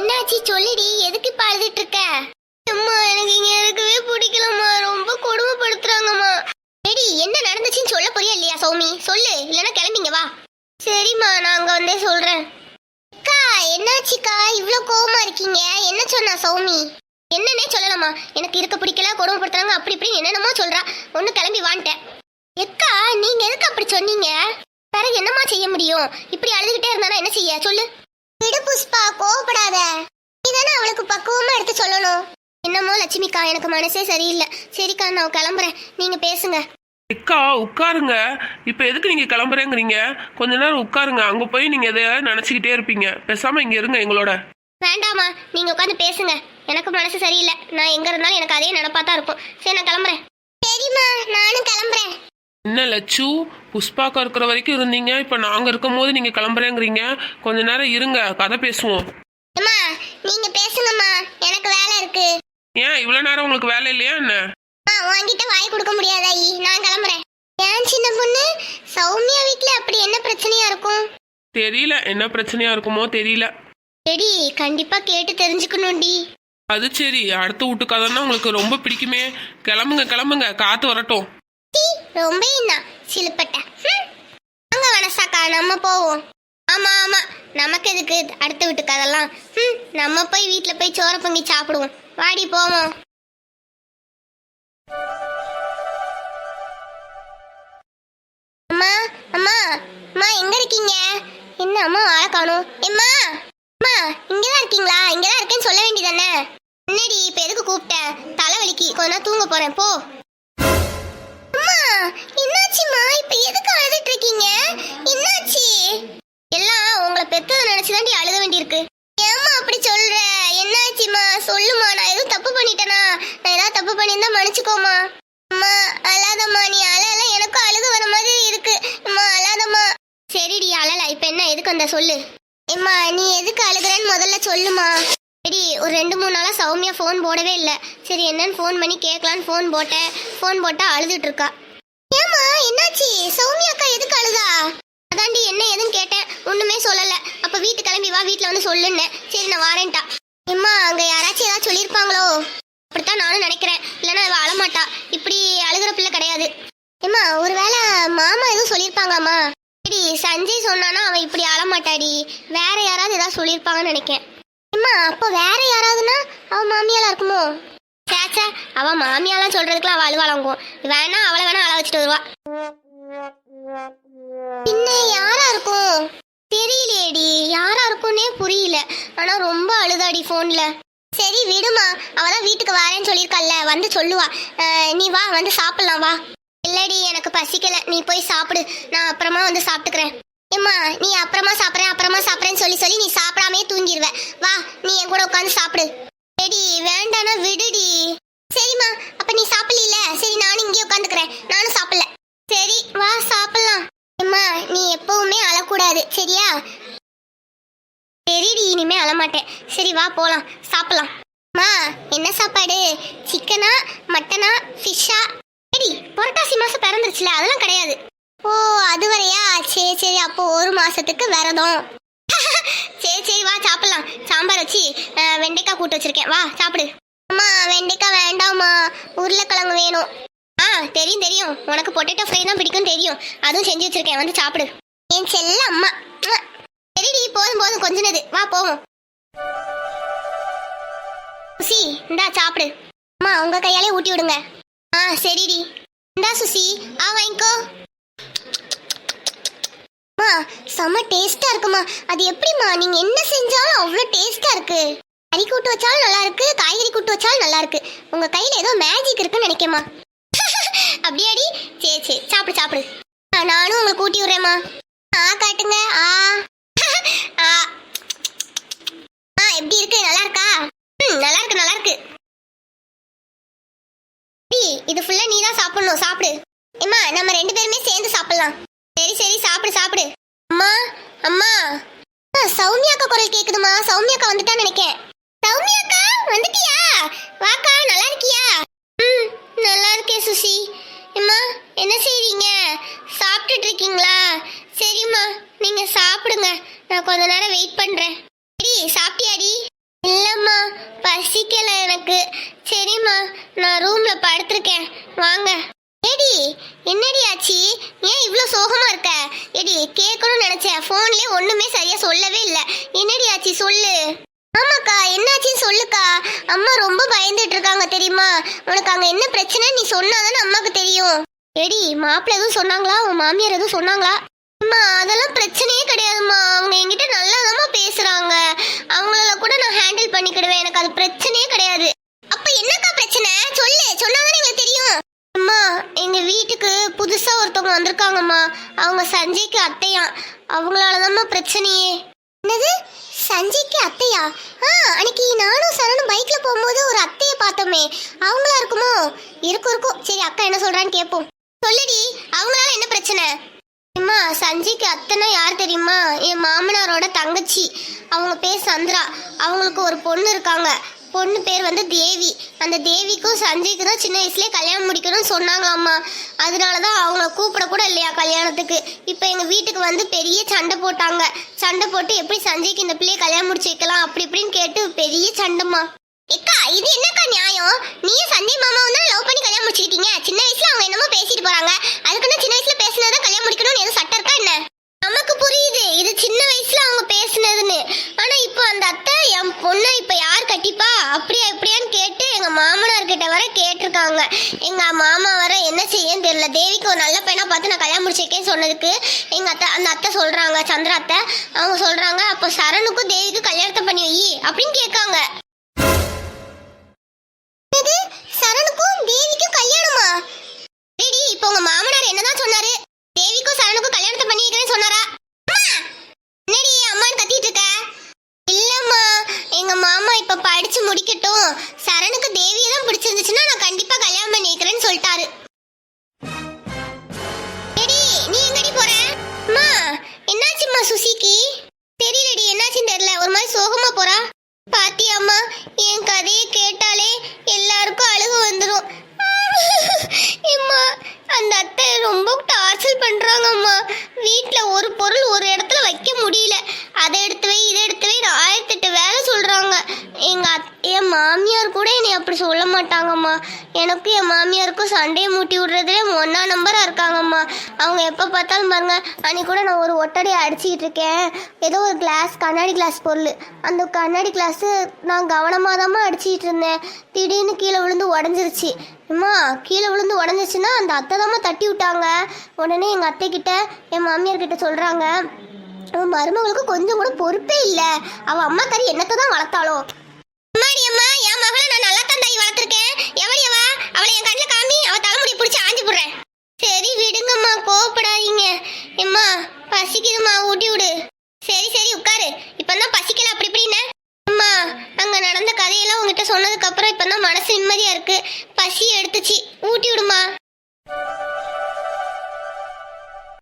என்னாச்சு சொல்லுடி? எதுக்கு இப்ப அழுதுட்டு இருக்க? அம்மா எனக்கு இங்க இருக்கவே பிடிக்கலம்மா. ரொம்ப கொடுமைப்படுத்துறாங்கம்மா. சரி என்ன நடந்துச்சுன்னு சொல்ல போறியா இல்லையா சௌமி? சொல்லு இல்லைன்னா கிளம்பிங்க வா. சரிம்மா நான் அங்க வந்தே சொல்றேன். அக்கா என்னாச்சுக்கா? இவ்வளோ கோவமா இருக்கீங்க. என்ன சொன்னா சௌமி? என்னன்னே சொல்லலாமா எனக்கு இருக்க பிடிக்கல கொடுமைப்படுத்துறாங்க அப்படி இப்படி என்னென்னமோ சொல்றா. ஒன்று கிளம்பி வான்ட்டேன். எக்கா நீங்க எதுக்கு அப்படி சொன்னீங்க? வேற என்னம்மா செய்ய முடியும்? இப்படி அழுதுகிட்டே இருந்தானா என்ன செய்ய? சொல்லு. விடு புஷ்பா சொல்லணும். என்னமோ லட்சுமிக்கா எனக்கு மனசே சரியில்லை. சரிக்கா நான் கிளம்புறேன். நீங்க பேசுங்க. அக்கா உட்காருங்க. இப்போ எதுக்கு நீங்கள் கிளம்புறேங்கிறீங்க? கொஞ்ச நேரம் உட்காருங்க. அங்கே போய் நீங்கள் எதை நினச்சிக்கிட்டே இருப்பீங்க. பேசாமல் இங்கே இருங்க எங்களோட. வேண்டாமா நீங்க உட்காந்து பேசுங்க. எனக்கு மனசு சரியில்லை. நான் எங்க இருந்தாலும் எனக்கு அதே நினப்பா தான் இருக்கும். சரி நான் கிளம்புறேன். சரிம்மா நானும் கிளம்புறேன். என்ன லட்சு? புஷ்பாக்கா இருக்கிற வரைக்கும் இருந்தீங்க. இப்போ நாங்கள் இருக்கும் போது நீங்கள் கிளம்புறேங்கிறீங்க. கொஞ்ச நேரம் இருங்க. கதை பேசுவோம். அம்மா நீங்க பேசுங்கம்மா. எனக்கு வேலை இருக்கு. ஏன் இவ்வளோ நேரம் உங்களுக்கு வேலை இல்லையா என்ன? அம்மா உன்கிட்ட வாய் கொடுக்க முடியாதா ஐ நான் கிளம்புறேன். ஏன் சின்ன பொண்ணு? சௌமியா வீட்ல அப்படி என்ன பிரச்சனையா இருக்கும்? தெரியல என்ன பிரச்சனையா இருக்குமோ தெரியல. எடி கண்டிப்பா கேட்டு தெரிஞ்சுக்கணும்டி. அது சரி அடுத்த வீட்டு கதைன்னா உங்களுக்கு ரொம்ப பிடிக்குமே. கிளம்புங்க கிளம்புங்க காத்து வரட்டும். டீ ரொம்ப என்ன சிலுப்பட்ட. வாங்க வனசாக்கா நம்ம போவோம். ஆமா ஆமா. நமக்கு எதுக்கு அடுத்த வீட்டுக்கு அதெல்லாம் ம் நம்ம போய் வீட்டில் போய் சோற பொங்கி சாப்பிடுவோம். வாடி போவோம். அம்மா அம்மா அம்மா எங்க இருக்கீங்க? என்ன அம்மா ஆளை காணும். எம்மா அம்மா இங்கதான் இருக்கீங்களா? இங்கதான் இருக்கேன்னு சொல்ல வேண்டியதானே? என்னடி இப்ப எதுக்கு கூப்பிட்டேன் தலைவலிக்கு. கொஞ்ச நேரம் தூங்க போறேன் போ. அம்மா என்னாச்சும்மா? இப்ப எதுக்கு அழுதுட்டு இருக்கீங்க? என்னாச்சு? உங்களை நினைச்சு தாண்டி அழுத வேண்டியிருக்கு? ஏம்மா அப்படி சொல்ற? என்னாச்சும்மா சொல்லுமா நான் எதுவும் தப்பு பண்ணிட்டேனா? நான் ஏதாவது தப்பு பண்ணியிருந்தா மன்னிச்சுக்கோமா. அம்மா அழாதம்மா நீ அழல எனக்கும் அழுக வர மாதிரி இருக்கு. அம்மா அழாதம்மா. சரிடி அழல. இப்ப என்ன எதுக்கு அந்த சொல்லு. ஏம்மா நீ எதுக்கு அழுகிறேன்னு முதல்ல சொல்லுமா. சரி ஒரு ரெண்டு மூணு நாளாக சௌமியா ஃபோன் போடவே இல்லை. சரி என்னன்னு ஃபோன் பண்ணி கேட்கலான்னு ஃபோன் போட்டேன். ஃபோன் போட்டால் அழுதுட்டு இருக்கா. ஏம்மா என்னாச்சு? சௌமியா அக்கா எதுக்கு அழுதா? அதாண்டி என்ன ஏதுன்னு கேட்டேன். ஒன்றுமே சொல்லலை. அப்போ வீட்டு கிளம்பி வா வீட்டில் வந்து சொல்லுன்னேன் சரி நான் வாரேன்ட்டா. எம்மா அங்கே யாராச்சும் ஏதாவது சொல்லியிருப்பாங்களோ? அப்படித்தான் நானும் நினைக்கிறேன். இல்லைன்னா அவள் அழமாட்டா. இப்படி அழுகிற பிள்ளை கிடையாது. எம்மா ஒருவேளை மாமா எதுவும் சொல்லியிருப்பாங்களாம்மா சரி சஞ்சய் சொன்னானா அவன் இப்படி அழமாட்டாடி. வேற யாராவது ஏதாவது சொல்லியிருப்பாங்கன்னு நினைக்கிறேன் எம்மா அப்போ வேற யாராவதுன்னா அவன் மாமியாலாம் இருக்குமோ? சேச்சா அவன் மாமியாலாம் சொல்றதுக்குலாம் அவள் அழுவாளங்கும் வேணா அவளை வேணா அழ வச்சுட்டு வருவா. தெரியலையேடி யாரா இருக்கும்னே புரியல. ஆனா ரொம்ப அழுதாடி போன்ல சரி விடுமா. அவதான் வீட்டுக்கு வரேன்னு சொல்லியிருக்கல்ல வந்து சொல்லுவா. நீ வா வந்து சாப்பிடலாம் வா. இல்லடி எனக்கு பசிக்கல. நீ போய் சாப்பிடு. நான் அப்புறமா வந்து சாப்பிட்டுக்கிறேன். ஏம்மா நீ அப்புறமா சாப்பிட்றேன் அப்புறமா சாப்பிட்றேன்னு சொல்லி சொல்லி நீ சாப்பிடாமே தூங்கிடுவ வா நீ என் கூட உட்காந்து சாப்பிடு. சரி வேண்டானா விடுடி. சரிம்மா அப்ப நீ சாப்பிடல சரி நானும் இங்கே உட்காந்துக்கிறேன் நானும் சாப்பிடல. சரி வா சாப்பிடலாம் அம்மா நீ எப்பவுமே அழக்கூடாது சரியா? சரிடி இனிமே அழமாட்டேன். சரி வா போகலாம் சாப்பிடலாம். மா என்ன சாப்பாடு? சிக்கனா மட்டனா ஃபிஷ்ஷா சரி புரட்டாசி மாதம் பிறந்துருச்சுல அதெல்லாம் கிடையாது. ஓ அது வரையா? சரி சரி அப்போ ஒரு மாசத்துக்கு விரதம். சரி சரி வா சாப்பிடலாம். சாம்பார் வச்சு வெண்டைக்காய் கூட்டு வச்சிருக்கேன். வா சாப்பிடு. அம்மா வெண்டைக்காய் வேண்டாம்மா. உருளைக்கிழங்கு வேணும். ஆ தெரியும் தெரியும். உனக்கு பொட்டேட்டோ ஃப்ரை தான் பிடிக்கும் தெரியும். அதுவும் செஞ்சு வச்சிருக்கேன். வந்து சாப்பிடு. என் செல்ல அம்மா. சரிடி போதும் போதும் கொஞ்சினது. வா போவோம். சுசி இந்தா சாப்பிடு. அம்மா உங்க கையாலே ஊட்டி விடுங்க. ஆ சரிடி. இந்தா சுசி ஆ வாங்கிக்கோ. அம்மா செம்ம டேஸ்டா இருக்குமா. அது எப்படிம்மா? நீங்க என்ன செஞ்சாலும் அவ்வளோ டேஸ்டா இருக்கு. கறி கூட்டு வச்சாலும் நல்லா இருக்கு காய்கறி கூட்டு வச்சாலும் நல்லா இருக்கு. உங்க கையில ஏதோ மேஜிக் இருக்குன்னு நினைக்கமா அப்படியாடி? சரி சரி சாப்பிடு சாப்பிடு. ஆ, நானும் உங்களுக்கு ஊட்டி விடுறேம்மா. ஆ காட்டுங்க. ஆ. ஆ. ஆ எப்படி இருக்கு? நல்லா இருக்கா? ம் நல்லா இருக்கு நல்லா இருக்கு. இது ஃபுல்லா நீ தான் சாப்பிடணும். சாப்பிடு. ஏம்மா நம்ம ரெண்டு பேருமே சேர்ந்து சாப்பிடலாம். சரி சரி சாப்பிடு சாப்பிடு. அம்மா அம்மா. சௌமியா அக்கா குரல் கேக்குதுமா சௌமியா அக்கா வந்துட்டான்னு நினைக்கேன் சௌமியா அக்கா வந்துட்டியா? வாக்கா நல்லா இருக்கியா? ம் நல்லா இருக்கேன் சுசி. அம்மா என்ன செய்றீங்க? சாப்பிட்டுட்டு இருக்கீங்களா சரிம்மா நீங்க சாப்பிடுங்க. நான் கொஞ்ச நேரம் வெயிட் பண்றேன். சரி சாப்பிட்டியாடி? இல்லம்மா பசிக்கல எனக்கு. சரிம்மா நான் ரூம்ல படுத்திருக்கேன். வாங்க. ஏடி என்னடி ஆச்சு? ஏன் இவ்வளோ சோகமா இருக்க? ஏடி கேட்கணும்னு நினைச்சேன். போன்லயே ஒண்ணுமே சரியா சொல்லவே இல்லை. என்னடி ஆச்சு சொல்லு. ஆமாக்கா என்னாச்சுன்னு சொல்லுக்கா. அம்மா ரொம்ப தெரியுமா? உனக்கு அங்க என்ன பிரச்சனை நீ சொன்னாதானே அம்மாக்கு தெரியும். எடி மாப்பிள்ள எதுவும் சொன்னாங்களா? உன் மாமியார் எதுவும் சொன்னாங்களா? அம்மா அதெல்லாம் பிரச்சனையே கிடையாதும்மா. அவங்க என்கிட்ட நல்லாதாம்மா பேசுறாங்க. அவங்கள கூட நான் ஹேண்டில் பண்ணிக்கிடுவேன். எனக்கு அது பிரச்சனையே கிடையாது. அப்ப என்னக்கா பிரச்சனை? சொல்லு. சொன்னாதானே எங்களுக்கு தெரியும். அம்மா எங்க வீட்டுக்கு புதுசா ஒருத்தவங்க வந்திருக்காங்கம்மா. அவங்க சஞ்சய்க்கு அத்தையா. அவங்களாலதாம்மா பிரச்சனையே. என்னது? சஞ்சய்க்கு அத்தையா? ஆ அன்னைக்கு நானும் சரணும் பைக்ல போகும்போது பார்த்தோமே அவங்களா இருக்குமோ? இருக்கும் இருக்கும். சரி அக்கா என்ன சொல்றான்னு கேட்போம் சொல்லுடி அவங்களால என்ன பிரச்சனை? அம்மா சஞ்சிக்கு அத்தனை யார் தெரியுமா? என் மாமனாரோட தங்கச்சி. அவங்க பேர் சந்திரா. அவங்களுக்கு ஒரு பொண்ணு இருக்காங்க. பொண்ணு பேர் வந்து தேவி. அந்த தேவிக்கும் சஞ்சய்க்கு தான் சின்ன வயசுலேயே கல்யாணம் முடிக்கணும்னு சொன்னாங்களாம்மா. அதனால தான் அவங்கள கூப்பிட கூட இல்லையா கல்யாணத்துக்கு. இப்போ எங்கள் வீட்டுக்கு வந்து பெரிய சண்டை போட்டாங்க. சண்டை போட்டு எப்படி சஞ்சய்க்கு இந்த பிள்ளையை கல்யாணம் முடிச்சு வைக்கலாம்? அப்படி இப்படின்னு கேட்டு பெரிய சண்டைமா ஏக்கா இது என்ன நீயும் சஞ்சய் மாமாவும் தான் லவ் பண்ணி கல்யாணம் முடிச்சுக்கிட்டீங்க. சின்ன வயசுல அவங்க என்னமோ பேசிட்டு போறாங்க. அதுக்குன்னு சின்ன வயசுல பேசினதான் கல்யாணம் முடிக்கணும்னு எதுவும் சட்டம் இருக்கா என்ன? நமக்கு புரியுது. இது சின்ன வயசுல அவங்க பேசுனதுன்னு. ஆனா இப்போ அந்த அத்தை என் பொண்ணை இப்ப யார் கட்டிப்பா? அப்படியா இப்படியான்னு கேட்டு எங்க மாமனார் கிட்ட வர கேட்டிருக்காங்க. எங்க மாமா வர என்ன செய்யன்னு தெரியல. தேவிக்கு ஒரு நல்ல பையனா பார்த்து நான் கல்யாணம் முடிச்சிருக்கேன்னு சொன்னதுக்கு எங்க அத்தை அந்த அத்தை சொல்றாங்க சந்திரா அத்தை. அவங்க சொல்றாங்க அப்போ சரணுக்கும் தேவிக்கும் கல்யாணத்தை பண்ணி வை அப்படின்னு கேட்காங்க. ஒன்றா நம்பராக இருக்காங்கம்மா. அவங்க எப்போ பார்த்தாலும் பாருங்க அன்னைக்கு கூட நான் ஒரு ஒட்டடையை அடிச்சுக்கிட்டு இருக்கேன். ஏதோ ஒரு கிளாஸ் கண்ணாடி கிளாஸ் பொருள். அந்த கண்ணாடி கிளாஸு நான் கவனமாக தாம்மா அடிச்சுக்கிட்டு இருந்தேன். திடீர்னு கீழே விழுந்து உடஞ்சிருச்சு. அம்மா கீழே விழுந்து உடஞ்சிச்சுன்னா அந்த அத்தை தாம்மா தட்டி விட்டாங்க. உடனே எங்கள் அத்தைக்கிட்ட என் மாமியார்கிட்ட சொல்கிறாங்க அவன் மருமகளுக்கு கொஞ்சம் கூட பொறுப்பே இல்லை. அவள் அம்மா கறி என்னத்தை தான் வளர்த்தாளோ? அம்மாடி அம்மா என் மகளை நான் நல்லா தான் தாய் வளர்த்துருக்கேன். எவடி அவ? அவளை என் கண்ணில் காமி அவள் பிடிச்சி ஆஞ்சு போடுறேன். சரி விடுங்கம்மா கோவப்படாதீங்க. எம்மா பசிக்குதுமா ஊட்டி விடு. சரி சரி உட்காரு. இப்பதான் பசிக்கல அப்படி இப்படின்னு. அம்மா அங்க நடந்த கதையெல்லாம் உங்ககிட்ட சொன்னதுக்கு அப்புறம் இப்பதான் மனசு நிம்மதியா இருக்கு. பசி எடுத்துச்சு. ஊட்டி விடுமா?